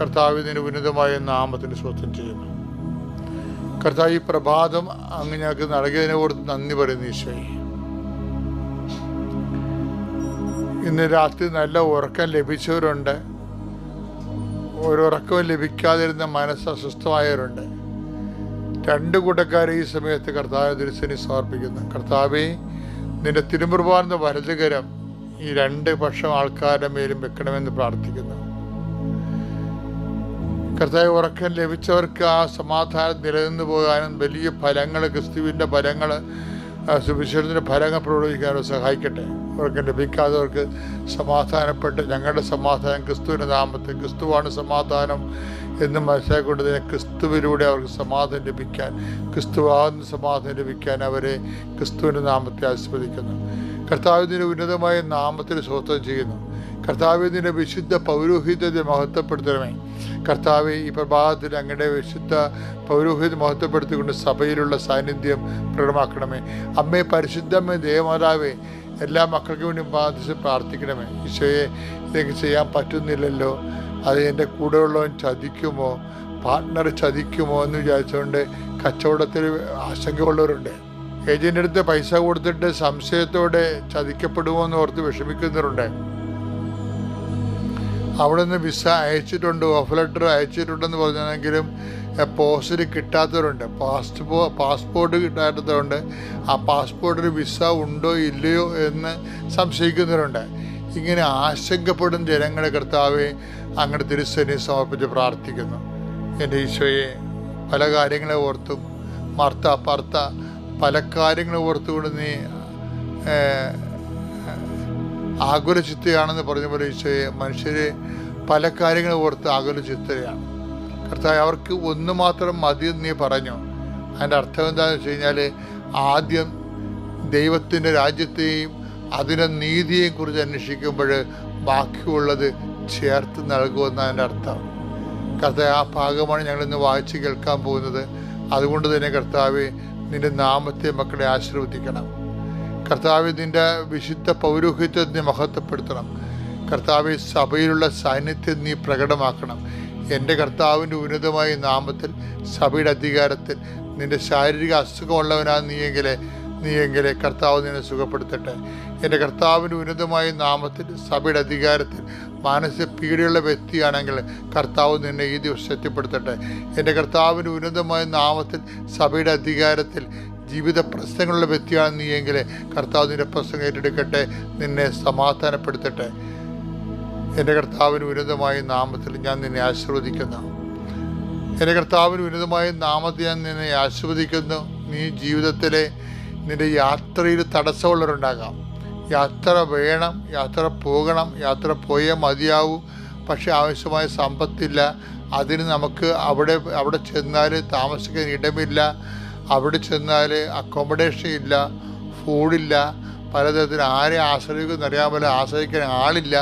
കർത്താവിന് ഉന്നതമായ നാമത്തിന് സ്വത്വം ചെയ്യുന്നു. കർത്താവ് ഈ പ്രഭാതം അങ്ങ് ഞങ്ങൾക്ക് നൽകിയതിനെ ഓർത്ത് നന്ദി പറയുന്നു ഈശോയെ. ഇന്ന് രാത്രി നല്ല ഉറക്കം ലഭിച്ചവരുണ്ട്. ഒരുറക്കവും ലഭിക്കാതിരുന്ന മനസ്സ് അസ്വസ്ഥമായവരുണ്ട്. രണ്ട് കൂട്ടക്കാരെ ഈ സമയത്ത് കർത്താവ് തിരുസനി സമർപ്പിക്കുന്നു. കർത്താവെ നിന്റെ തിരുമുറുപാർന്ന വലതുകരം ഈ രണ്ട് പക്ഷം ആൾക്കാരുടെ മേലും വെക്കണമെന്ന് പ്രാർത്ഥിക്കുന്നു. കർത്താവ് ഉറക്കം ലഭിച്ചവർക്ക് ആ സമാധാനം നിലനിന്ന് പോകാനും വലിയ ഫലങ്ങൾ ക്രിസ്തുവിന്റെ ഫലങ്ങൾ സുവിശേഷത്തിന്റെ ഫലങ്ങൾ പ്രകടിപ്പിക്കാനും സഹായിക്കട്ടെ. ഉറക്കം ലഭിക്കാത്തവർക്ക് സമാധാനപ്പെട്ട് ഞങ്ങളുടെ സമാധാനം ക്രിസ്തുവിന്റെ നാമത്തിൽ ക്രിസ്തുവാണ് സമാധാനം എന്ന് മനസ്സിലാക്കിക്കൊണ്ട് തന്നെ ക്രിസ്തുവിലൂടെ അവർക്ക് സമാധാനം ലഭിക്കാൻ ക്രിസ്തുവാകുന്ന സമാധാനം ലഭിക്കാൻ അവരെ ക്രിസ്തുവിന്റെ നാമത്തെ ആസ്വദിക്കുന്നു കർത്താവിന്റെ ഉന്നതമായ നാമത്തിൽ സ്വത്വം ചെയ്യുന്നു. കർത്താവിന്റെ വിശുദ്ധ പൗരോഹിത്യത്തെ മഹത്വപ്പെടുത്തണമേ. കർത്താവ് ഈ പ്രഭാതത്തിൽ അങ്ങയുടെ വിശുദ്ധ പൗരോഹിത്യം മഹത്വപ്പെടുത്തിക്കൊണ്ട് സഭയിലുള്ള സാന്നിധ്യം പ്രകടമാക്കണമേ. അമ്മേ പരിശുദ്ധമ്മേ ദേവമാതാവേ എല്ലാ മക്കൾക്കും വേണ്ടി ബാധിച്ച് പ്രാർത്ഥിക്കണമേ. ഈശോയെ ഇതൊക്കെ ചെയ്യാൻ പറ്റുന്നില്ലല്ലോ. അത് എന്റെ കൂടെയുള്ളവൻ ചതിക്കുമോ? പാർട്ട്ണർ ചതിക്കുമോ എന്ന് വിചാരിച്ചുകൊണ്ട് കച്ചവടത്തിൽ ആശങ്കയുള്ളവരുണ്ട്. ഏജന്റെ അടുത്ത് പൈസ കൊടുത്തിട്ട് സംശയത്തോടെ ചതിക്കപ്പെടുമോ എന്ന് ഓർത്ത് വിഷമിക്കുന്നവരുണ്ട്. അവിടെ നിന്ന് വിസ അയച്ചിട്ടുണ്ട് ഓഫ് ലെറ്റർ അയച്ചിട്ടുണ്ടെന്ന് പറഞ്ഞാണെങ്കിലും പോസ്റ്റിൽ കിട്ടാത്തവരുണ്ട്. പാസ്പോ പാസ്പോർട്ട് കിട്ടാത്തവരുണ്ട്. ആ പാസ്പോർട്ടിൽ വിസ ഉണ്ടോ ഇല്ലയോ എന്ന് സംശയിക്കുന്നവരുണ്ട്. ഇങ്ങനെ ആശങ്കപ്പെടുന്ന ജനങ്ങളെ കർത്താവെ അങ്ങനെ തിരുസനെ സമർപ്പിച്ച് പ്രാർത്ഥിക്കുന്നു. എന്റെ ഈശോയെ പല കാര്യങ്ങളെ ഓർത്തും മർത്ത പർത്ത പല കാര്യങ്ങളെ ഓർത്തുകൊണ്ട് നീ ആകുല ചിത്തയാണെന്ന് പറഞ്ഞ പോലെ ഈശോയെ മനുഷ്യരെ പല കാര്യങ്ങൾ ഓർത്ത് ആകുല ചിത്തയാണ് കർത്താവ് അവർക്ക് ഒന്ന് മാത്രം മതി നീ പറഞ്ഞു. അതിന്റെ അർത്ഥം എന്താണെന്ന് വെച്ച് കഴിഞ്ഞാൽ ആദ്യം ദൈവത്തിന്റെ രാജ്യത്തെയും അതിന്റെ നീതിയെയും കുറിച്ച് അന്വേഷിക്കുമ്പോൾ ബാക്കിയുള്ളത് ചേർത്ത് നൽകുമെന്നാണ് അതിന്റെ അർത്ഥം. കർത്താവ് ആ ഭാഗമാണ് ഞങ്ങളിന്ന് വായിച്ച് കേൾക്കാൻ പോകുന്നത്. അതുകൊണ്ട് തന്നെ കർത്താവ് നിന്റെ നാമത്തെ മക്കളെ ആശീർവദിക്കണം. കർത്താവ് നിന്റെ വിശുദ്ധ പൗരോഹിത്യത്തെ മഹത്വപ്പെടുത്തണം. കർത്താവ് സഭയിലുള്ള സാന്നിധ്യം നീ പ്രകടമാക്കണം. എന്റെ കർത്താവിന്റെ ഉന്നതമായ നാമത്തിൽ സഭയുടെ അധികാരത്തിൽ നിന്റെ ശാരീരിക അസുഖമുള്ളവനാ നീയെങ്കിലെ നീയെങ്കിലെ കർത്താവ് നിന്നെ സുഖപ്പെടുത്തട്ടെ. എന്റെ കർത്താവിന്റെ ഉന്നതമായ നാമത്തിൽ സഭയുടെ അധികാരത്തിൽ മാനസിക പീഡയുള്ള വ്യക്തിയാണെങ്കിൽ കർത്താവ് നിന്നെ ഈ ദിവസം ശക്തിപ്പെടുത്തട്ടെ. എന്റെ കർത്താവിന്റെ ഉന്നതമായ നാമത്തിൽ സഭയുടെ അധികാരത്തിൽ ജീവിത പ്രശ്നങ്ങളുള്ള വ്യക്തിയാണ് നീ എങ്കിൽ കർത്താവ് നിന്റെ പ്രശ്നം ഏറ്റെടുക്കട്ടെ നിന്നെ സമാധാനപ്പെടുത്തട്ടെ. എന്റെ കർത്താവിന് ഉന്നതമായ നാമത്തിൽ ഞാൻ നിന്നെ ആശീർവദിക്കുന്നു. എന്റെ കർത്താവിന് ഉന്നതമായ നാമത്തിൽ ഞാൻ നിന്നെ ആശീർവദിക്കുന്നു. നീ ജീവിതത്തിലെ നിന്റെ യാത്രയിൽ തടസ്സമുള്ളവരുണ്ടാകാം. യാത്ര വേണം യാത്ര പോകണം യാത്ര പോയേ മതിയാവൂ. പക്ഷേ ആവശ്യമായ സമ്പത്തില്ല. അതിന് നമുക്ക് അവിടെ അവിടെ ചെന്നാൽ താമസിക്കാൻ ഇടമില്ല. അവിടെ ചെന്നാൽ അക്കോമഡേഷൻ ഇല്ല ഫുഡില്ല പലതരത്തിൽ ആരെ ആശ്രയിക്കുമെന്ന് അറിയാമല്ല ആശ്രയിക്കാൻ ആളില്ല.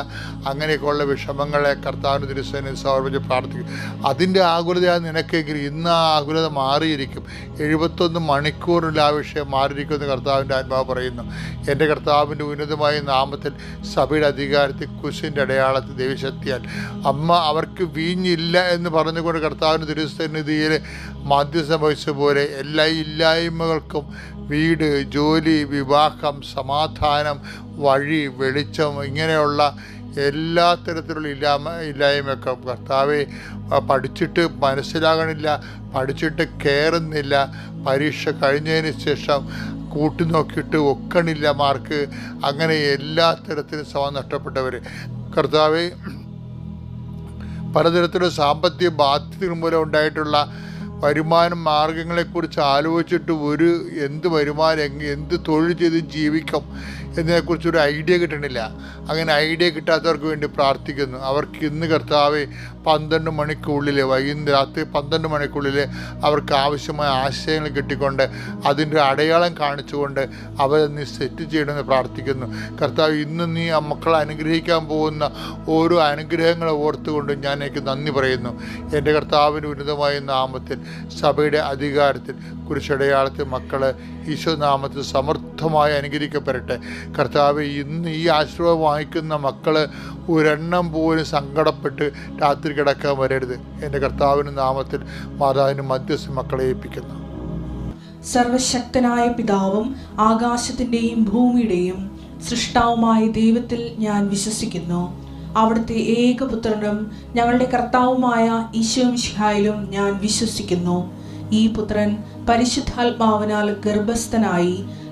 അങ്ങനെയൊക്കെയുള്ള വിഷമങ്ങളെ കർത്താവിന് തിരുസേനെ സമർപ്പിച്ച് പ്രാർത്ഥിക്കും. അതിന്റെ ആകുലതയാണ് നിനക്കെങ്കിൽ ഇന്ന് ആ ആകുലത മാറിയിരിക്കും. എഴുപത്തൊന്ന് മണിക്കൂറിൽ ആ വിഷയം മാറിയിരിക്കുമെന്ന് കർത്താവിന്റെ ആത്മാവ് പറയുന്നു. എന്റെ കർത്താവിന്റെ ഉന്നതമായ നാമത്തിൽ സഭയുടെ അധികാരത്തിൽ കുശിന്റെ അടയാളത്തിൽ ദേവിശക്തിയാൽ. അമ്മ അവർക്ക് വീഞ്ഞില്ല എന്ന് പറഞ്ഞുകൊണ്ട് കർത്താവിന്റെ തിരുസന്നിധിയിൽ മധ്യസ്ഥം വഹിച്ച പോലെ എല്ലാ ഇല്ലായ്മകൾക്കും വീട് ജോലി വിവാഹം സമാധാനം വഴി വെളിച്ചം ഇങ്ങനെയുള്ള എല്ലാ തരത്തിലുള്ള ഇല്ലായ്മ ഇല്ലായ്മയൊക്കെ കർത്താവെ പഠിച്ചിട്ട് മനസ്സിലാകണില്ല പഠിച്ചിട്ട് കയറുന്നില്ല പരീക്ഷ കഴിഞ്ഞതിന് ശേഷം കൂട്ടി നോക്കിയിട്ട് ഒക്കണില്ല മാർക്ക്. അങ്ങനെ എല്ലാ തരത്തിലും സമ നഷ്ടപ്പെട്ടവർ കർത്താവെ പലതരത്തിലുള്ള സാമ്പത്തിക ബാധ്യതകൾ മൂലം ഉണ്ടായിട്ടുള്ള വരുമാന മാർഗങ്ങളെക്കുറിച്ച് ആലോചിച്ചിട്ട് ഒരു എന്ത് വരുമാനം എന്ത് തൊഴിൽ ചെയ്ത് ജീവിക്കും? എന്നതിനെക്കുറിച്ച് ഒരു ഐഡിയ കിട്ടണില്ല. അങ്ങനെ ഐഡിയ കിട്ടാത്തവർക്ക് വേണ്ടി പ്രാർത്ഥിക്കുന്നു. അവർക്ക് ഇന്ന് കർത്താവ് പന്ത്രണ്ട് മണിക്കുള്ളിൽ വൈകുന്നേരം രാത്രി പന്ത്രണ്ട് മണിക്കുള്ളിൽ അവർക്ക് ആവശ്യമായ ആശയങ്ങൾ കിട്ടിക്കൊണ്ട് അതിന്റെ അടയാളം കാണിച്ചുകൊണ്ട് അവരെ നീ സെറ്റ് ചെയ്യണമെന്ന് പ്രാർത്ഥിക്കുന്നു. കർത്താവ് ഇന്ന് നീ ആ മക്കളെ അനുഗ്രഹിക്കാൻ പോകുന്ന ഓരോ അനുഗ്രഹങ്ങളെ ഓർത്തുകൊണ്ട് ഞാൻ എനിക്ക് നന്ദി പറയുന്നു. എന്റെ കർത്താവിന് ഉന്നതമായ നാമത്തിൽ സഭയുടെ അധികാരത്തിൽ കുരിശടയാളത്തിൽ മക്കളെ ഈശോ നാമത്തിൽ സമർ സമർത്ഥമായി അനുകരിക്കപ്പെടട്ടെ കർത്താവ് ഇന്ന് ഈ ആശീർവാദം വാങ്ങിക്കുന്ന മക്കൾ ഒരെണ്ണം പോലും സങ്കടപ്പെട്ട് രാത്രി കിടക്കാൻ വരരുത്. എന്റെ കർത്താവിന്റെ നാമത്തിൽ മാതാവിന് മധ്യസ്ഥ മക്കളെ ഏൽപ്പിക്കുന്നു. സർവശക്തനായ പിതാവും ആകാശത്തിന്റെയും ഭൂമിയുടെയും സൃഷ്ടാവുമായ ദൈവത്തിൽ ഞാൻ വിശ്വസിക്കുന്നു. അവിടുത്തെ ഏകപുത്രനും ഞങ്ങളുടെ കർത്താവുമായ ഈശോമിഷിഹായിലും ഞാൻ വിശ്വസിക്കുന്നു. ഈ പുത്രൻ പരിശുദ്ധാത്മാവിനാൽ ഗർഭസ്ഥനായി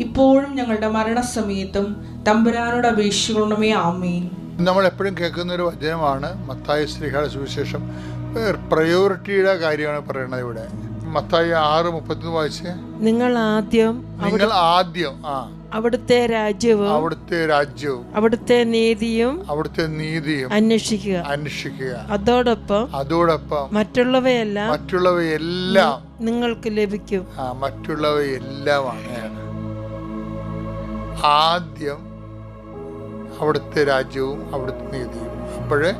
ഇപ്പോഴും ഞങ്ങളുടെ മരണസമയത്തും തമ്പുരാനോട് അപേക്ഷിക്കണമേ ആമീൻ. നമ്മൾ എപ്പോഴും കേൾക്കുന്ന ഒരു വചനമാണ് മത്തായ ശ്രീഹാര സുവിശേഷം. പ്രയോറിറ്റിയുടെ കാര്യമാണ് പറയുന്നത് ഇവിടെ. മത്തായി ആറ് മുപ്പത്തി വായിച്ച്. നിങ്ങൾ ആദ്യം നിങ്ങൾ ആദ്യം ആ. അവിടുത്തെ രാജ്യവും അവിടുത്തെ രാജ്യവും. അവിടുത്തെ നീതിയും അവിടുത്തെ നീതിയും അന്വേഷിക്കുക. അന്വേഷിക്കുക. അതോടൊപ്പം അതോടൊപ്പം മറ്റുള്ളവയെല്ലാം മറ്റുള്ളവയെല്ലാം നിങ്ങൾക്ക് ലഭിക്കും. ആ മറ്റുള്ളവയെല്ലാമാണ്. ആദ്യം അവിടുത്തെ രാജ്യവും അവിടുത്തെ നീതിയും. അപ്പോഴേ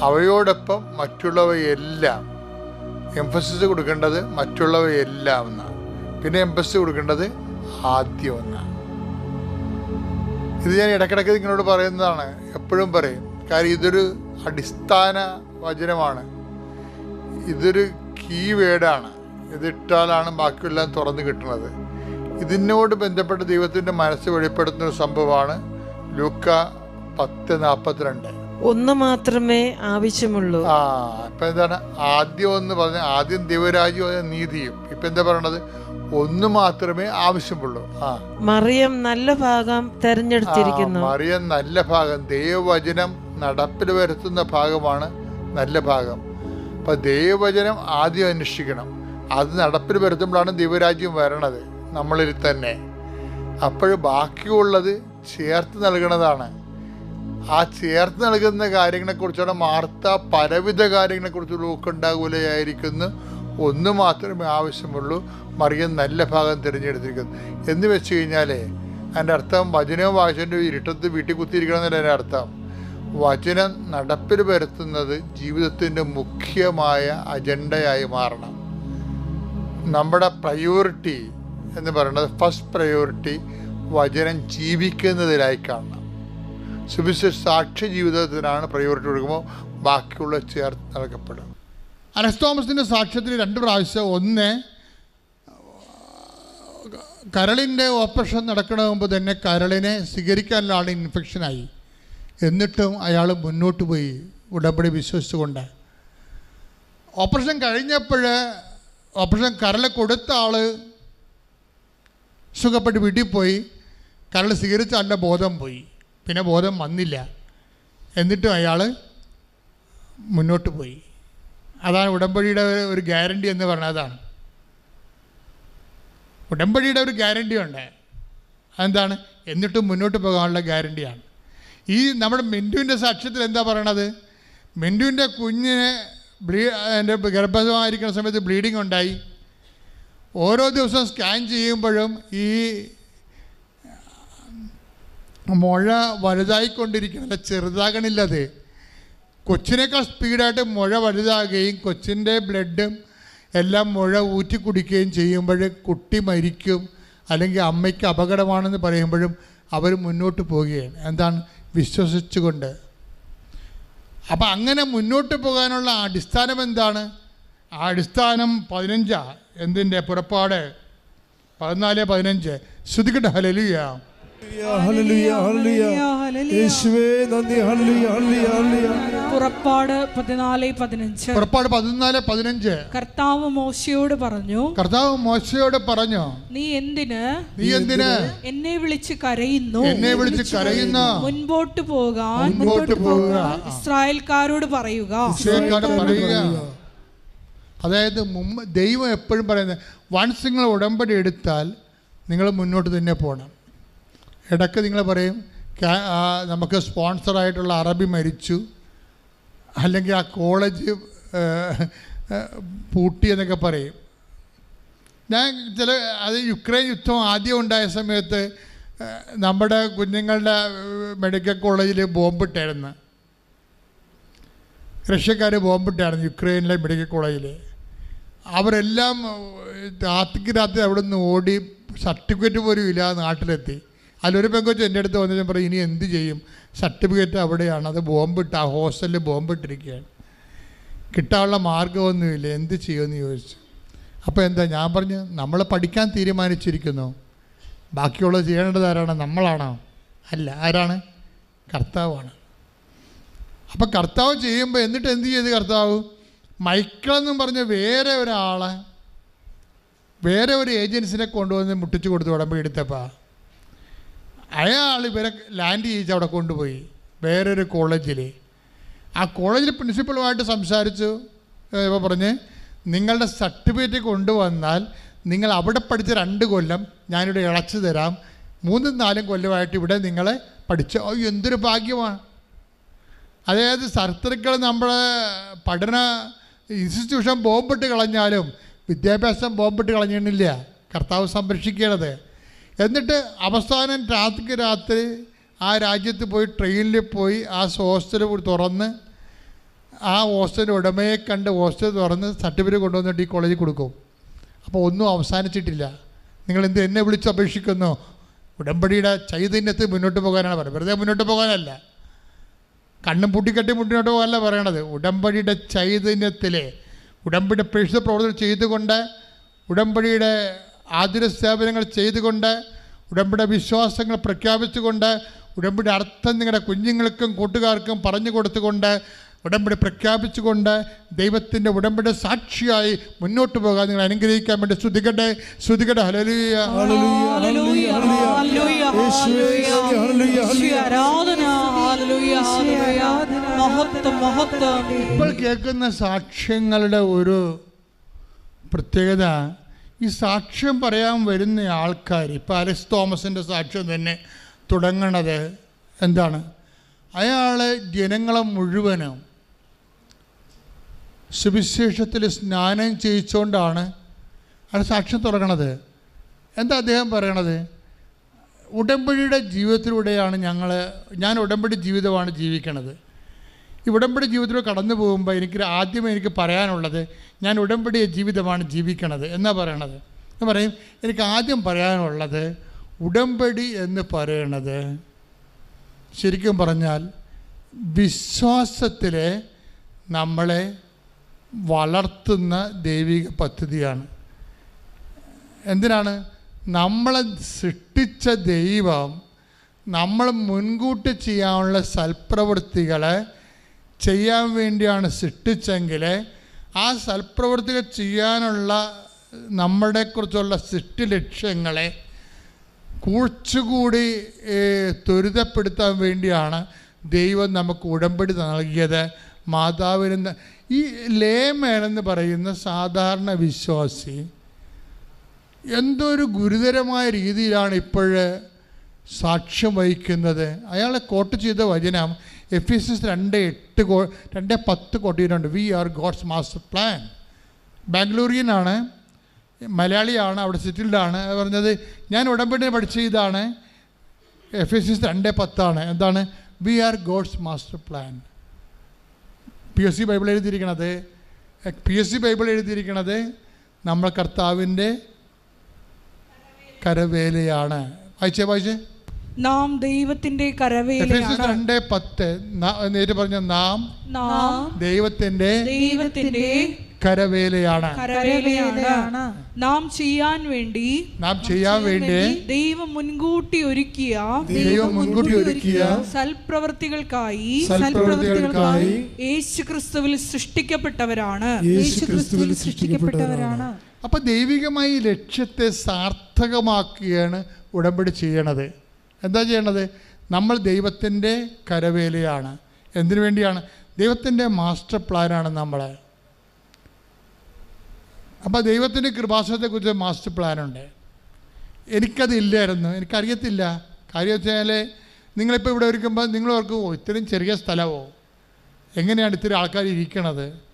അവയോടൊപ്പം മറ്റുള്ളവയെല്ലാം എംഫസിസ് കൊടുക്കേണ്ടത് മറ്റുള്ളവയെല്ലാം എന്നാണ്. പിന്നെ എംഫസിസ് കൊടുക്കേണ്ടത് ആദ്യം എന്നാണ്. ഇത് ഞാൻ ഇടയ്ക്കിടയ്ക്ക് നിങ്ങളോട് പറയുന്നതാണ്. എപ്പോഴും പറയും കാര്യം ഇതൊരു അടിസ്ഥാന വചനമാണ്. ഇതൊരു കീ വേഡാണ് ഇതിട്ടാലാണ് ബാക്കിയെല്ലാം തുറന്നു കിട്ടുന്നത്. ഇതിനോട് ബന്ധപ്പെട്ട് ദൈവത്തിന്റെ മനസ്സ് വെളിപ്പെടുത്തുന്ന ഒരു സംഭവമാണ് ലൂക്ക പത്ത് നാൽപ്പത്തിരണ്ട് ഒന്ന് മാത്രമേ ആവശ്യമുള്ളൂ. ആ ഇപ്പൊ എന്താണ്? ആദ്യം ഒന്ന് പറഞ്ഞ ആദ്യം ദൈവരാജ്യം നീതിയും ഇപ്പൊ എന്താ പറയണത്? ഒന്ന് മാത്രമേ ആവശ്യമുള്ളൂ. ആ. മറിയം നല്ല ഭാഗം തെരഞ്ഞെടുത്തിരിക്കുന്നു. മറിയം നല്ല ഭാഗം. ദൈവവചനം നടപ്പിൽ വരുത്തുന്ന ഭാഗമാണ് നല്ല ഭാഗം. അപ്പൊ ദൈവവചനം ആദ്യം അന്വേഷിക്കണം. അത് നടപ്പിൽ വരുത്തുമ്പോഴാണ് ദൈവരാജ്യം വരണത്. നമ്മളിൽ തന്നെ. അപ്പോൾ ബാക്കിയുള്ളത് ചേർത്ത് നൽകുന്നതാണ് ആ ചേർത്ത് നൽകുന്ന കാര്യങ്ങളെക്കുറിച്ചാണ് വാർത്ത പലവിധ കാര്യങ്ങളെക്കുറിച്ച് ഊക്കുണ്ടാകൂലയായിരിക്കുന്നു ഒന്ന് മാത്രമേ ആവശ്യമുള്ളൂ. മറിയം നല്ല ഭാഗം തിരഞ്ഞെടുത്തിരിക്കുന്നു. എന്ന് വെച്ച് കഴിഞ്ഞാലേ അതിന്റെ അർത്ഥം വചനവും വായിച്ചതിന്റെ ഇരുട്ടത്ത് വീട്ടിൽ കുത്തിയിരിക്കണം എന്നല്ല എന്റെ അർത്ഥം. വചനം നടപ്പിൽ വരുത്തുന്നത് ജീവിതത്തിന്റെ മുഖ്യമായ അജണ്ടയായി മാറണം. നമ്മുടെ പ്രയോറിറ്റി എന്ന് പറയുന്നത് ഫസ്റ്റ് പ്രയോറിറ്റി വചനം ജീവിക്കുന്നതിലായി കാണണം. സുവിശേഷ സാക്ഷ്യ ജീവിതത്തിനാണ് പ്രയോറിറ്റി കൊടുക്കുമ്പോൾ ബാക്കിയുള്ള ചേർത്ത് നൽകപ്പെടും അനസ് തോമസിന്റെ സാക്ഷ്യത്തിൽ രണ്ട് പ്രാവശ്യം. ഒന്ന് കരളിന്റെ ഓപ്പറേഷൻ നടക്കുന്ന മുമ്പ് തന്നെ കരളിനെ സ്വീകരിക്കാനുള്ള ആൾ ഇൻഫെക്ഷനായി എന്നിട്ടും അയാൾ മുന്നോട്ട് പോയി. ഉടമ്പടി വിശ്വസിച്ചുകൊണ്ട്. ഓപ്പറേഷൻ കഴിഞ്ഞപ്പോൾ ഓപ്പറേഷൻ കരൾ കൊടുത്ത ആൾ സുഖപ്പെട്ട് വീട്ടിൽ പോയി. കരൾ സ്വീകരിച്ച ആളുടെ ബോധം പോയി. പിന്നെ ബോധം വന്നില്ല. എന്നിട്ടും അയാൾ മുന്നോട്ട് പോയി. അതാണ് ഉടമ്പടിയുടെ ഒരു ഗ്യാരണ്ടി എന്ന് പറഞ്ഞതാണ്. ഉടമ്പടിയുടെ ഒരു ഗ്യാരണ്ടി ഉണ്ട്. അതെന്താണ്? എന്നിട്ടും മുന്നോട്ട് പോകാനുള്ള ഗ്യാരണ്ടിയാണ്. ഈ നമ്മുടെ മിന്റുവിന്റെ സാക്ഷ്യത്തിൽ എന്താ പറയണത്? മിന്റുവിന്റെ കുഞ്ഞിനെ ബ്ലീ എന്റെ ഗർഭമായിരിക്കുന്ന സമയത്ത് ബ്ലീഡിങ് ഉണ്ടായി. ഓരോ ദിവസവും സ്കാൻ ചെയ്യുമ്പോഴും ഈ മുഴ വലുതായിക്കൊണ്ടിരിക്കും അല്ല ചെറുതാകണില്ലത്. കൊച്ചിനേക്കാൾ സ്പീഡായിട്ട് മുഴ വലുതാകുകയും കൊച്ചിന്റെ ബ്ലഡും എല്ലാം മുഴ ഊറ്റി കുടിക്കുകയും ചെയ്യുമ്പോൾ കുട്ടി മരിക്കും അല്ലെങ്കിൽ അമ്മയ്ക്ക് അപകടമാണെന്ന് പറയുമ്പോഴും അവർ മുന്നോട്ട് പോവുകയാണ്. എന്താണ്? വിശ്വസിച്ചുകൊണ്ട്. അപ്പം അങ്ങനെ മുന്നോട്ട് പോകാനുള്ള അടിസ്ഥാനം എന്താണ്? ആ അടിസ്ഥാനം പതിനഞ്ചാ. എന്തിന്റെ പുറപ്പാട്? പതിനാല് പതിനഞ്ച്. ശ്രുതിക്കട്ടെ ഹലലിയ ഹല്ലേലൂയ, ഹല്ലേലൂയ. യേശുവേ നന്ദി. Hallelujah, hallelujah, hallelujah. പുറപ്പാട് പതിനാല് പതിനഞ്ച്. പുറപ്പാട് പതിനാല് പതിനഞ്ച്. കർത്താവ് മോശയോട് പറഞ്ഞു കർത്താവ് മോശയോട് പറഞ്ഞു നീ എന്തിന്? നീ എന്തിന്? എന്നെ വിളിച്ച് കരയുന്നു. എന്നെ വിളിച്ച് കരയുന്ന. മുൻപോട്ട് പോകാൻ മുൻപോട്ട് പോവുക ഇസ്രായേൽക്കാരോട് പറയുക. ഇസ്രായേൽക്കാരോട് പറയുക. അതായത് മുമ്പ് ദൈവം എപ്പോഴും പറയുന്നത് വൺസ് നിങ്ങൾ ഉടമ്പടി എടുത്താൽ നിങ്ങൾ മുന്നോട്ട് തന്നെ പോകണം ഇടയ്ക്ക് നിങ്ങൾ പറയും "കാ- ആ, നമുക്ക് സ്പോൺസറായിട്ടുള്ള അറബി മരിച്ചു. അല്ലെങ്കിൽ ആ കോളേജ് പൂട്ടി എന്നൊക്കെ പറയും. ഞാൻ ചില അത് യുക്രൈൻ യുദ്ധം ആദ്യം ഉണ്ടായ സമയത്ത് നമ്മുടെ കുഞ്ഞുങ്ങളുടെ മെഡിക്കൽ കോളേജിൽ ബോംബിട്ടായിരുന്നു. റഷ്യക്കാർ ബോംബിട്ടായിരുന്നു യുക്രൈനിലെ മെഡിക്കൽ കോളേജിൽ അവരെല്ലാം രാത്രിക്ക് രാത്രി അവിടെ നിന്ന് ഓടി സർട്ടിഫിക്കറ്റ് പോലും ഇല്ല നാട്ടിലെത്തി. അതിലൊരു പെങ്കൊച്ച് എന്റെ അടുത്ത് വന്നു ഞാൻ പറയും ഇനി എന്ത് ചെയ്യും? സർട്ടിഫിക്കറ്റ് അവിടെയാണ്. അത് ബോംബിട്ട് ആ ഹോസ്റ്റലിൽ ബോംബിട്ടിരിക്കുകയാണ്. കിട്ടാനുള്ള മാർഗമൊന്നുമില്ല എന്ത് ചെയ്യുമെന്ന് ചോദിച്ചു. അപ്പോൾ എന്താ ഞാൻ പറഞ്ഞു നമ്മൾ പഠിക്കാൻ തീരുമാനിച്ചിരിക്കുന്നു. ബാക്കിയുള്ളത് ചെയ്യേണ്ടത് ആരാണ്? നമ്മളാണോ? അല്ല ആരാണ്? കർത്താവാണ്. അപ്പം കർത്താവ് ചെയ്യുമ്പോൾ എന്നിട്ട് എന്ത് ചെയ്ത് കർത്താവ്? മൈക്കിളെന്നും പറഞ്ഞ വേറെ ഒരാളെ വേറെ ഒരു ഏജൻസിനെ കൊണ്ടുവന്ന് മുട്ടിച്ചു കൊടുത്തു ഉടമ്പടി എടുത്തപ്പോൾ അയാൾ ഇവരെ ലാൻഡ് ചെയ്യിച്ച് അവിടെ കൊണ്ടുപോയി വേറൊരു കോളേജിൽ ആ കോളേജിൽ പ്രിൻസിപ്പളുമായിട്ട് സംസാരിച്ചു ഇപ്പോൾ പറഞ്ഞ് നിങ്ങളുടെ സർട്ടിഫിക്കറ്റ് കൊണ്ടുവന്നാൽ നിങ്ങൾ അവിടെ പഠിച്ച രണ്ട് കൊല്ലം ഞാനിവിടെ ഇളച്ചു തരാം. മൂന്നും നാലും കൊല്ലമായിട്ട് ഇവിടെ നിങ്ങളെ പഠിച്ച ഓ എന്തൊരു ഭാഗ്യമാണ്. അതായത് സർത്തൃക്കൾ നമ്മുടെ പഠന ഇൻസ്റ്റിറ്റ്യൂഷൻ ബോംബിട്ട് കളഞ്ഞാലും വിദ്യാഭ്യാസം ബോംബിട്ട് കളഞ്ഞിട്ടില്ല. കർത്താവ് സംരക്ഷിക്കണത് എന്നിട്ട് അവസാനം രാത്രിക്ക് രാത്രി ആ രാജ്യത്ത് പോയി ട്രെയിനിൽ പോയി ആ ഹോസ്റ്റൽ തുറന്ന് ആ ഹോസ്റ്റലിന്റെ ഉടമയെ കണ്ട് ഹോസ്റ്റൽ തുറന്ന് സർട്ടിഫിക്കറ്റ് കൊണ്ടുവന്നിട്ട് ഈ കോളേജിൽ കൊടുക്കും. അപ്പോൾ ഒന്നും അവസാനിച്ചിട്ടില്ല. നിങ്ങൾ എന്ത് എന്നെ വിളിച്ച് അപേക്ഷിക്കുന്നു? ഉടമ്പടിയുടെ ചൈതന്യത്തിൽ മുന്നോട്ട് പോകാനാണ് പറയുന്നത്. വെറുതെ മുന്നോട്ട് പോകാനല്ല. കണ്ണും പൂട്ടിക്കെട്ടി മുന്നോട്ട് പോകാനല്ല പറയണത്. ഉടമ്പടിയുടെ ചൈതന്യത്തിലെ ഉടമ്പടി പ്രേക്ഷിത പ്രവർത്തനം ചെയ്തുകൊണ്ട് ഉടമ്പടിയുടെ ആതുര സേവനങ്ങൾ ചെയ്തുകൊണ്ട് ഉടമ്പടി വിശ്വാസങ്ങൾ പ്രഖ്യാപിച്ചുകൊണ്ട് ഉടമ്പടി അർത്ഥം നിങ്ങളുടെ കുഞ്ഞുങ്ങൾക്കും കൂട്ടുകാർക്കും പറഞ്ഞു കൊടുത്തുകൊണ്ട് ഉടമ്പടി പ്രഖ്യാപിച്ചുകൊണ്ട് ദൈവത്തിന്റെ ഉടമ്പടി സാക്ഷിയായി മുന്നോട്ട് പോകാൻ നിങ്ങൾ അനുഗ്രഹിക്കാൻ വേണ്ടി ശ്രുതികട്ടെ ശ്രുതികട്ടെ ഹലലൂയ. ആരാധന. ഇപ്പോൾ കേൾക്കുന്ന സാക്ഷ്യങ്ങളുടെ ഒരു പ്രത്യേകത ഈ സാക്ഷ്യം പറയാൻ വരുന്ന ആൾക്കാർ ഇപ്പോൾ അലക്സ് തോമസിന്റെ സാക്ഷ്യം തന്നെ തുടങ്ങണത് എന്താണ്? അയാൾ ജനങ്ങളെ മുഴുവനും സുവിശേഷത്തിൽ സ്നാനം ചെയ്യിച്ചുകൊണ്ടാണ് അയാൾ സാക്ഷ്യം തുടങ്ങണത്. എന്താ അദ്ദേഹം പറയണത്? ഉടമ്പടിയുടെ ജീവിതത്തിലൂടെയാണ് ഞങ്ങൾ ഞാൻ ഉടമ്പടി ജീവിതമാണ് ജീവിക്കണത്. ഈ ഉടമ്പടി ജീവിതത്തിലൂടെ കടന്നു പോകുമ്പോൾ എനിക്ക് ആദ്യം എനിക്ക് പറയാനുള്ളത് ഞാൻ ഉടമ്പടി ജീവിതമാണ് ജീവിക്കണത് എന്നാ പറയണത്. എന്ന് പറയും എനിക്ക് ആദ്യം പറയാനുള്ളത് ഉടമ്പടി എന്ന് പറയണത് ശരിക്കും പറഞ്ഞാൽ വിശ്വാസത്തിൽ നമ്മളെ വളർത്തുന്ന ദൈവിക പദ്ധതിയാണ്. എന്തിനാണ്? നമ്മളെ സൃഷ്ടിച്ച ദൈവം നമ്മൾ മുൻകൂട്ടി ചെയ്യാനുള്ള സൽപ്രവൃത്തികളെ ചെയ്യാൻ വേണ്ടിയാണ് സൃഷ്ടിച്ചെങ്കിൽ ആ സൽപ്രവൃത്തികൾ ചെയ്യാനുള്ള നമ്മളെക്കുറിച്ചുള്ള സൃഷ്ടി ലക്ഷ്യങ്ങളെ കുറച്ചുകൂടി ത്വരിതപ്പെടുത്താൻ വേണ്ടിയാണ് ദൈവം നമുക്ക് ഉടമ്പടി നൽകിയത്. മാതാവിനെന്ന് ഈ ലേമേനെന്ന് പറയുന്ന സാധാരണ വിശ്വാസി എന്തൊരു ഗുരുതരമായ രീതിയിലാണ് ഇപ്പോഴ് സാക്ഷ്യം വഹിക്കുന്നത്. അയാളെ കോട്ട് ചെയ്ത വചനം എഫ് എസ് എസ് രണ്ട് എട്ട് കോ രണ്ട് പത്ത് കോട്ട് ചെയ്തിട്ടുണ്ട് we are God's master plan ബാംഗ്ലൂരിയനാണ് മലയാളിയാണ് അവിടെ സെറ്റിൽഡാണ് പറഞ്ഞത് ഞാൻ ഉടമ്പടി പഠിച്ച ഇതാണ് എഫ് എസ് എസ് രണ്ട് പത്താണ്. എന്താണ്? We are God's master plan P S C Bible എഴുതിയിരിക്കണത് P S C Bible എഴുതിയിരിക്കണത് നമ്മൾ കർത്താവിന്റെ കരവേലയാണ്. വായിച്ചേ വായിച്ചേ. നാം ദൈവത്തിന്റെ കരവേലയാണ്. രണ്ട് പത്ത്. നേരിട്ട് പറഞ്ഞ നാം നാം ദൈവത്തിന്റെ ദൈവത്തിന്റെ കരവേലയാണ്. കരവേലയാണ്. നാം ചെയ്യാൻ വേണ്ടി നാം ചെയ്യാൻ വേണ്ടി ദൈവം മുൻകൂട്ടി ഒരുക്കിയ ദൈവം മുൻകൂട്ടി ഒരുക്കിയ സൽപ്രവർത്തികൾക്കായി സൽപ്രവർത്തികൾക്കായി യേശു ക്രിസ്തുവിൽ സൃഷ്ടിക്കപ്പെട്ടവരാണ്. യേശു ക്രിസ്തുവിൽ സൃഷ്ടിക്കപ്പെട്ടവരാണ്. അപ്പൊ ദൈവികമായി ലക്ഷ്യത്തെ സാർത്ഥകമാക്കുകയാണ് ഉടമ്പടി ചെയ്യണത്. എന്താ ചെയ്യണത്? നമ്മൾ ദൈവത്തിന്റെ കരവേലയാണ്. എന്തിനു വേണ്ടിയാണ്? ദൈവത്തിന്റെ മാസ്റ്റർ പ്ലാനാണ് നമ്മളെ. അപ്പോൾ ദൈവത്തിന്റെ കൃപാസനത്തെക്കുറിച്ച് മാസ്റ്റർ പ്ലാനുണ്ട്. എനിക്കത് ഇല്ലായിരുന്നു എനിക്കറിയത്തില്ല. കാര്യം വെച്ചാൽ നിങ്ങളിപ്പോൾ ഇവിടെ ഒരുക്കുമ്പോൾ നിങ്ങൾ ഓർക്കും ഇത്രയും ചെറിയ സ്ഥലമോ എങ്ങനെയാണ് ഇത്തിരി ആൾക്കാർ ഇരിക്കണത്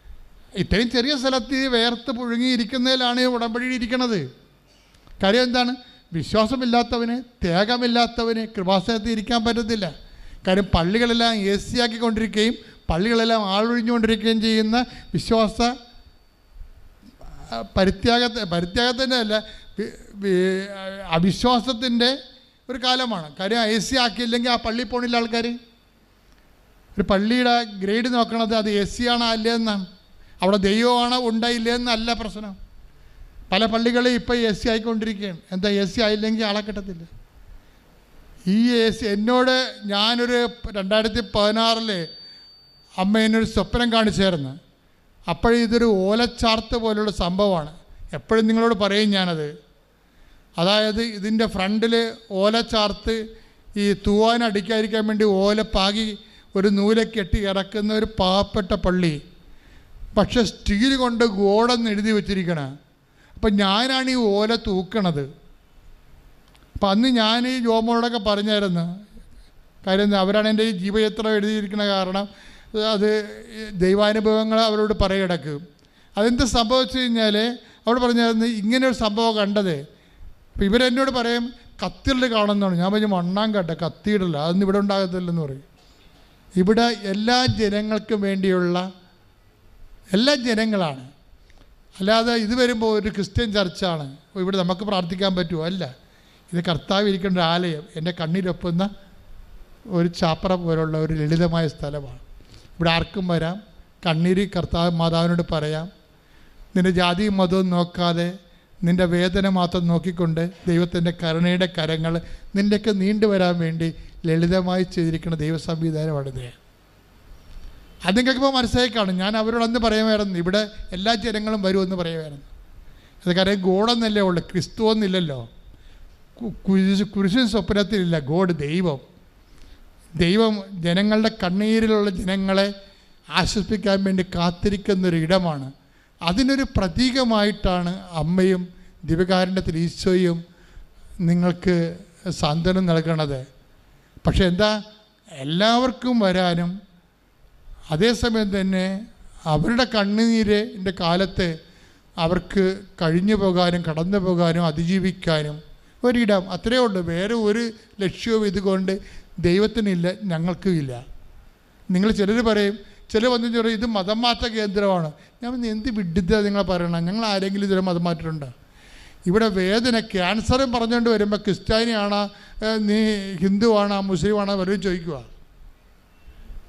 ഇത്രയും ചെറിയ സ്ഥലത്ത് വേർത്ത് പുഴുങ്ങിയിരിക്കുന്നതിലാണ് ഈ ഉടമ്പടി ഇരിക്കണത്. കാര്യം എന്താണ്? വിശ്വാസമില്ലാത്തവന് ത്യാഗമില്ലാത്തവന് കൃപാസനത്തിൽ ഇരിക്കാൻ പറ്റത്തില്ല. കാര്യം പള്ളികളെല്ലാം എ സി ആക്കിക്കൊണ്ടിരിക്കുകയും പള്ളികളെല്ലാം ആളൊഴിഞ്ഞുകൊണ്ടിരിക്കുകയും ചെയ്യുന്ന വിശ്വാസ പരിത്യാഗത്തെ പരിത്യാഗത്തിന്റെ അല്ല അവിശ്വാസത്തിന്റെ ഒരു കാലമാണ്. കാര്യം എ സി ആക്കിയില്ലെങ്കിൽ ആ പള്ളി പോണില്ല ആൾക്കാർ ഒരു പള്ളിയുടെ ഗ്രേഡ് നോക്കണത് അത് എ സി ആണോ അല്ലേ എന്നാണ്. അവിടെ ദൈവമാണ് ഉണ്ടായില്ലേ എന്നല്ല പ്രശ്നം. പല പള്ളികളും ഇപ്പോൾ എ സി ആയിക്കൊണ്ടിരിക്കുകയാണ്. എന്താ എ സി ആയില്ലെങ്കിൽ ആളെ കിട്ടത്തില്ല. ഈ എ സി എന്നോട് ഞാനൊരു രണ്ടായിരത്തി പതിനാറിൽ അമ്മ എന്നൊരു സ്വപ്നം കാണിച്ചായിരുന്നു. അപ്പോഴും ഇതൊരു ഓലച്ചാർത്ത് പോലുള്ള സംഭവമാണ്. എപ്പോഴും നിങ്ങളോട് പറയും ഞാനത്. അതായത് ഇതിന്റെ ഫ്രണ്ടിൽ ഓലച്ചാർത്ത് ഈ തൂവാൻ അടിക്കാതിരിക്കാൻ വേണ്ടി ഓല പാകി ഒരു നൂല കെട്ടി ഇറക്കുന്ന ഒരു പാവപ്പെട്ട പള്ളി. പക്ഷെ സ്റ്റീൽ കൊണ്ട് ഗോഡെന്ന് എഴുതി വെച്ചിരിക്കണ. അപ്പം ഞാനാണ് ഈ ഓല തൂക്കണത്. അപ്പം അന്ന് ഞാൻ ഈ ജോമോടൊക്കെ പറഞ്ഞായിരുന്നു. കാര്യം അവരാണ് എന്റെ ഈ ജീവചത്രം എഴുതിയിരിക്കുന്ന കാരണം അത് ദൈവാനുഭവങ്ങൾ അവരോട് പറയടക്ക് അതെന്ത് സംഭവിച്ചു കഴിഞ്ഞാൽ അവിടെ പറഞ്ഞായിരുന്നു ഇങ്ങനെ ഒരു സംഭവം കണ്ടത്. അപ്പം ഇവരെന്നോട് പറയും കത്തിടൽ കാണുന്നതാണ്. ഞാൻ പറഞ്ഞു മണ്ണാങ്കട്ട കത്തിയിടല. അതൊന്നും ഇവിടെ ഉണ്ടാകത്തില്ലെന്ന് പറയും. ഇവിടെ എല്ലാ ജനങ്ങൾക്കും വേണ്ടിയുള്ള എല്ലാ ജനങ്ങളാണ്. അല്ലാതെ ഇത് വരുമ്പോൾ ഒരു ക്രിസ്ത്യൻ ചർച്ചാണ്. ഇവിടെ നമുക്ക് പ്രാർത്ഥിക്കാൻ പറ്റുമോ അല്ല. ഇത് കർത്താവ് ഇരിക്കേണ്ട ആലയം. എന്റെ കണ്ണിലൊപ്പുന്ന ഒരു ചാപ്ര പോലുള്ള ഒരു ലളിതമായ സ്ഥലമാണ്. ഇവിടെ ആർക്കും വരാം. കണ്ണീരി കർത്താവ് മാതാവിനോട് പറയാം. നിന്റെ ജാതിയും മതവും നോക്കാതെ നിന്റെ വേദന മാത്രം നോക്കിക്കൊണ്ട് ദൈവത്തിന്റെ കരുണയുടെ കരങ്ങൾ നിന്റെയൊക്കെ നീണ്ടുവരാൻ വേണ്ടി ലളിതമായി ചെയ്തിരിക്കുന്ന ദൈവ സംവിധാനമാണിത് അത് നിങ്ങൾക്കിപ്പോൾ മനസ്സിലായി കാണും ഞാൻ അവരോടൊന്ന് പറയുമായിരുന്നു ഇവിടെ എല്ലാ ജനങ്ങളും വരുമെന്ന് പറയുമായിരുന്നു. അത് കാര്യം ഗോഡെന്നല്ലേ ഉള്ളു ക്രിസ്തു എന്നില്ലല്ലോ കുരിശു സ്വപ്നത്തിലില്ല ഗോഡ് ദൈവം. ദൈവം ജനങ്ങളുടെ കണ്ണീരിലുള്ള ജനങ്ങളെ ആശ്വസിപ്പിക്കാൻ വേണ്ടി കാത്തിരിക്കുന്നൊരു ഇടമാണ് അതിനൊരു പ്രതീകമായിട്ടാണ് അമ്മയും ദിവ്യകാരുണ്യത്തിൽ ഈശോയും നിങ്ങൾക്ക് സാന്ത്വനം നൽകണത്. പക്ഷെ എന്താ? എല്ലാവർക്കും വരാനും അതേസമയം തന്നെ അവരുടെ കണ്ണുനീരിന്റെ കാലത്ത് അവർക്ക് കഴിഞ്ഞു പോകാനും കടന്നു പോകാനും അതിജീവിക്കാനും ഒരിടം അത്രയേ ഉള്ളൂ. വേറെ ഒരു ലക്ഷ്യവും ഇതുകൊണ്ട് ദൈവത്തിനില്ല ഞങ്ങൾക്കും ഇല്ല നിങ്ങൾ ചിലർ പറയും ചില വന്നു പറയും ഇത് മതം മാറ്റ കേന്ദ്രമാണ്. ഞാൻ എന്ത് വിഡിത നിങ്ങൾ പറയണം? ഞങ്ങൾ ആരെങ്കിലും ഇതുവരെ മതം മാറ്റിട്ടുണ്ട് ഇവിടെ വേദന ക്യാൻസറും പറഞ്ഞുകൊണ്ട് വരുമ്പോൾ ക്രിസ്ത്യാനിയാണ് നീ ഹിന്ദുവാണോ മുസ്ലിമാണോ വരും ചോദിക്കുക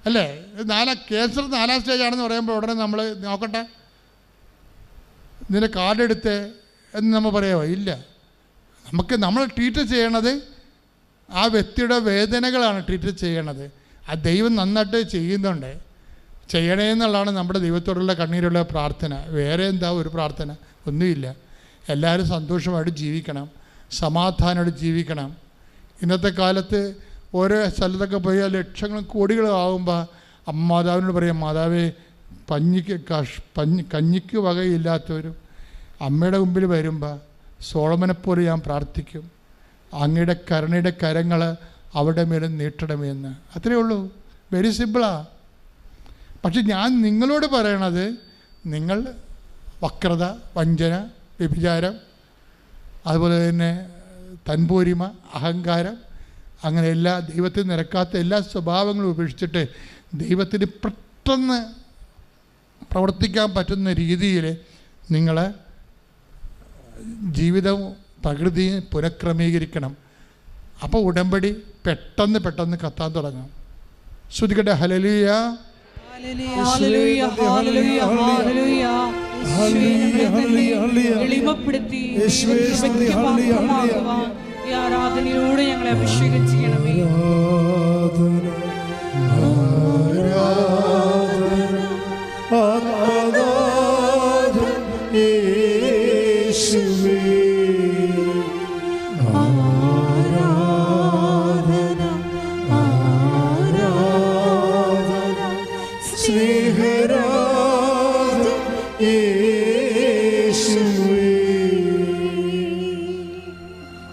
അല്ലേ? നാലാ കേസർ നാലാം സ്റ്റേജ് ആണെന്ന് പറയുമ്പോൾ ഉടനെ നമ്മൾ നോക്കട്ടെ. നിന്റെ കാർഡ് എടുത്ത് എന്ന് നമ്മൾ പറയാമോ ഇല്ല. നമുക്ക് നമ്മൾ ട്രീറ്റ് ചെയ്യണത് ആ വ്യക്തിയുടെ വേദനകളാണ് ട്രീറ്റ് ചെയ്യണത്. ആ ദൈവം നന്നായിട്ട് ചെയ്യുന്നുണ്ട്. ചെയ്യണേ എന്നുള്ളതാണ് നമ്മുടെ ദൈവത്തോടുള്ള കണ്ണീരുള്ള പ്രാർത്ഥന. വേറെ എന്താ ഒരു പ്രാർത്ഥന? ഒന്നുമില്ല. എല്ലാവരും സന്തോഷമായിട്ട് ജീവിക്കണം. സമാധാനമായിട്ട് ജീവിക്കണം. ഇന്നത്തെ കാലത്ത് ഓരോ സ്ഥലത്തൊക്കെ പോയി ലക്ഷങ്ങളും കോടികളും ആകുമ്പോൾ അമ്മ മാതാവിനോട് പറയാം മാതാവേ പഞ്ഞിക്ക് കഷ് പഞ്ഞി കഞ്ഞിക്ക് വകയില്ലാത്തവരും അമ്മയുടെ മുമ്പിൽ വരുമ്പോൾ സോളമനെപ്പോലെ ഞാൻ പ്രാർത്ഥിക്കും. അങ്ങയുടെ കരുണയുടെ കരങ്ങൾ അവിടെ മേലും നീട്ടണമെന്ന് അത്രയേ ഉള്ളൂ. വെരി സിമ്പിളാ പക്ഷെ ഞാൻ നിങ്ങളോട് പറയണത് നിങ്ങൾ വക്രത വഞ്ചന വ്യഭിചാരം അതുപോലെ തന്നെ തൻപോരിമ അഹങ്കാരം അങ്ങനെ എല്ലാ ദൈവത്തിൽ നിരക്കാത്ത എല്ലാ സ്വഭാവങ്ങളും ഉപേക്ഷിച്ചിട്ട് ദൈവത്തിന് പെട്ടെന്ന് പ്രവർത്തിക്കാൻ പറ്റുന്ന രീതിയിൽ നിങ്ങൾ ജീവിതവും പ്രകൃതിയും പുനഃക്രമീകരിക്കണം. അപ്പോൾ ഉടമ്പടി പെട്ടെന്ന് പെട്ടെന്ന് കത്താൻ തുടങ്ങും. ശ്രുതിക്കട്ടെ ഹലലിയ ഹല്ലേലൂയ, ഹല്ലേലൂയ, ഹല്ലേലൂയ. യേശുവേ, ഞങ്ങളെ തന്നെ എളിമപ്പെടുത്തി ഈ ആരാധനയിലൂടെ ഞങ്ങളെ അഭിഷേകം ചെയ്യണമേ. ആത്മനാഥൻ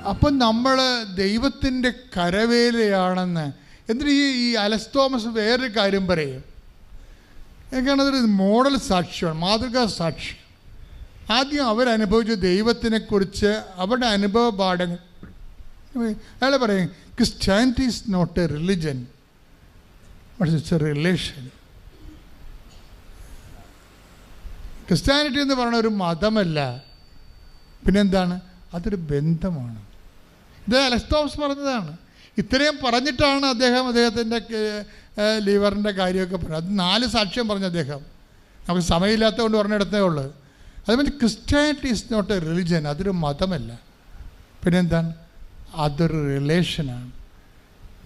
അപ്പം നമ്മൾ ദൈവത്തിന്റെ കരവേലയാണെന്ന്. എന്നിട്ട് ഈ ഈ അലസ് തോമസ് വേറൊരു കാര്യം പറയും. എനിക്കാണ് അതൊരു മോഡൽ സാക്ഷ്യമാണ് മാതൃകാ സാക്ഷ്യം ആദ്യം അവരനുഭവിച്ച ദൈവത്തിനെക്കുറിച്ച് അവരുടെ അനുഭവ പാഠങ്ങൾ അയാൾ പറയും Christianity is not a religion but it's a relation Christianity എന്ന് പറയുന്ന ഒരു മതമല്ല. പിന്നെന്താണ്? അതൊരു ബന്ധമാണ്. ഇത് സ്റ്റോപ്സ് പറഞ്ഞതാണ്. ഇത്രയും പറഞ്ഞിട്ടാണ് അദ്ദേഹം അദ്ദേഹത്തിന്റെ ലിവറിന്റെ കാര്യമൊക്കെ പറഞ്ഞത്. അത് നാല് സാക്ഷ്യം പറഞ്ഞു അദ്ദേഹം. നമുക്ക് സമയമില്ലാത്തതുകൊണ്ട് പറഞ്ഞിടത്തേ ഉള്ളൂ. അതുപോലെ Christianity is not a religion അതൊരു മതമല്ല. പിന്നെന്താണ്? അതൊരു റിലേഷനാണ്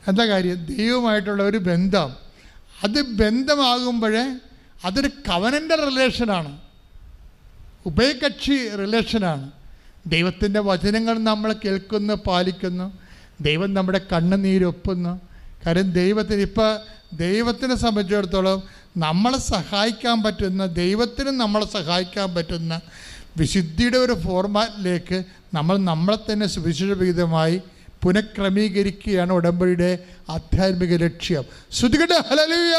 എന്താ കാര്യം? ദൈവമായിട്ടുള്ള ഒരു ബന്ധം. അത് ബന്ധമാകുമ്പോഴേ അതൊരു കവനന്റെ റിലേഷനാണ് ഉഭയകക്ഷി റിലേഷനാണ് ദൈവത്തിന്റെ വചനങ്ങൾ നമ്മൾ കേൾക്കുന്നു പാലിക്കുന്നു. ദൈവം നമ്മുടെ കണ്ണുനീരൊപ്പുന്നു കാര്യം ദൈവത്തിന് ഇപ്പോൾ ദൈവത്തിനെ സംബന്ധിച്ചിടത്തോളം നമ്മളെ സഹായിക്കാൻ പറ്റുന്ന ദൈവത്തിനും നമ്മളെ സഹായിക്കാൻ പറ്റുന്ന വിശുദ്ധിയുടെ ഒരു ഫോർമാറ്റിലേക്ക് നമ്മൾ നമ്മളെ തന്നെ സുവിശേഷവിഹിതമായി പുനഃക്രമീകരിക്കുകയാണ് ഉടമ്പടിയുടെ ആധ്യാത്മിക ലക്ഷ്യം. ശ്രുതികട്ടെ ഹലലുയ